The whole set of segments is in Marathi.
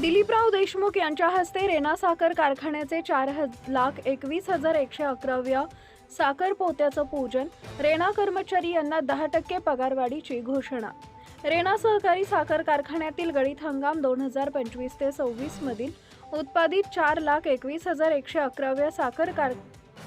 दिलीपराव देशमुख यांच्या हस्ते रेना साखर कारखान्याचे चार हज- लाख एकवीस हजार एकशे अकराव्या साखर पोत्याचं पूजन रेणा कर्मचारी यांना दहा टक्के पगारवाढीची घोषणा. रेना सहकारी साखर कारखान्यातील गळीत हंगाम दोन हजार पंचवीस ते सव्वीस मधील उत्पादित चार लाख एकवीस हजार एकशे अकराव्या साखर कार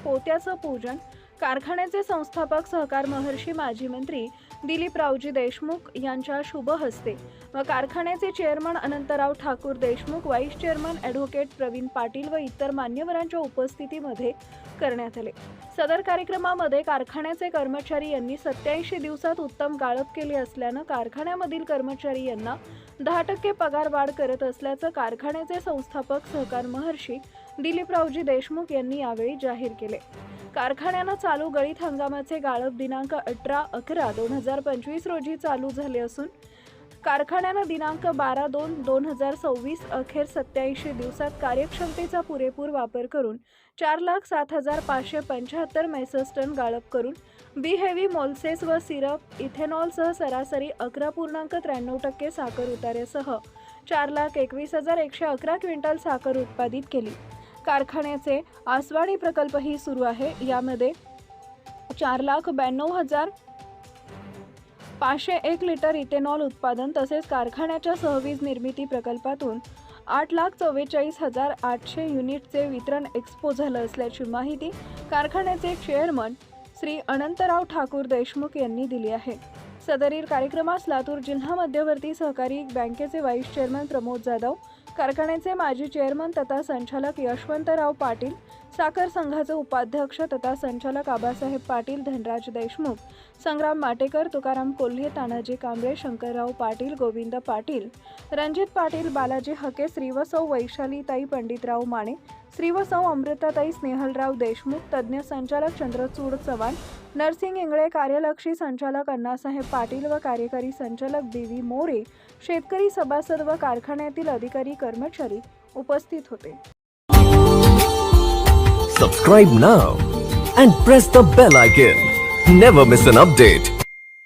पोत्याचं पूजन कारखान्याचे संस्थापक सहकार महर्षी माजी मंत्री दिलीपरावजी देशमुख यांच्या शुभ हस्ते व कारखान्याचे chairman Anantrao Thakur Deshmukh vice chairman advocate Pravin Patil व इतर मान्यवरांच्या उपस्थितीमध्ये करण्यात आले. सदर कार्यक्रमामध्ये कारखान्याचे कर्मचारी यांनी सत्याऐंशी दिवसात उत्तम गाळप केले असल्यानं कारखान्यामधील कर्मचारी यांना दहा टक्के पगार वाढ करत असल्याचं कारखान्याचे संस्थापक सहकार महर्षी दिलीपरावजी देशमुख यांनी यावेळी जाहीर केले. कारखान्यानं चालू गळीत हंगामाचे गाळप दिनांक अठरा अकरा दोन हजार पंचवीस रोजी चालू झाले असून कारखान्यानं दिनांक बारा दोन दोन हजार सव्वीस अखेर सत्याऐंशी दिवसात कार्यक्षमतेचा पुरेपूर वापर करून चार लाख सात हजार पाचशे पंच्याहत्तर मेसस टन गाळप करून बी हेवी मोल्सेस व सिरप इथेनॉलसह सरासरी अकरा पूर्णांक त्र्याण्णव टक्के साखर उतार्यासह चार लाख एकवीस हजार एकशे अकरा क्विंटल साखर उत्पादित केली. कारखान्याचे आसवाडी प्रकल्पही सुरू आहे. यामध्ये चार लाख ब्याण्णव हजार पाचशे एक लिटर इथेनॉल उत्पादन तसेच कारखान्याच्या सहवीज निर्मिती प्रकल्पातून आठ लाख चव्वेचाळीस हजार आठशे युनिटचे वितरण एक्सपो झालं असल्याची माहिती कारखान्याचे चेअरमन श्री अनंतराव ठाकूर देशमुख यांनी दिली आहे. सदरील कार्यक्रमास लातूर जिल्हा मध्यवर्ती सहकारी बँकेचे व्हाईस चेअरमन प्रमोद जाधव कारखान्याचे माजी चेअरमन तथा संचालक यशवंतराव पाटील साखर संघाचे उपाध्यक्ष तथा संचालक आबासाहेब पाटील धनराज देशमुख संग्राम माटेकर तुकाराम कोल्हे तानाजी कांबळे शंकरराव पाटील गोविंद पाटील रणजित पाटील बालाजी हके श्रीवसौ वैशालीताई पंडितराव माने श्रीवसौ अमृताताई स्नेहलराव देशमुख तज्ज्ञ संचालक चंद्रचूड चव्हाण नर्सिंग इंगळे कार्यलक्षी संचालक अण्णासाहेब पाटील व कार्यकारी संचालक बी व्ही मोरे शेतकरी सभासद व कारखान्यातील अधिकारी कर्मचारी उपस्थित होते. Subscribe now and press the bell icon never miss an update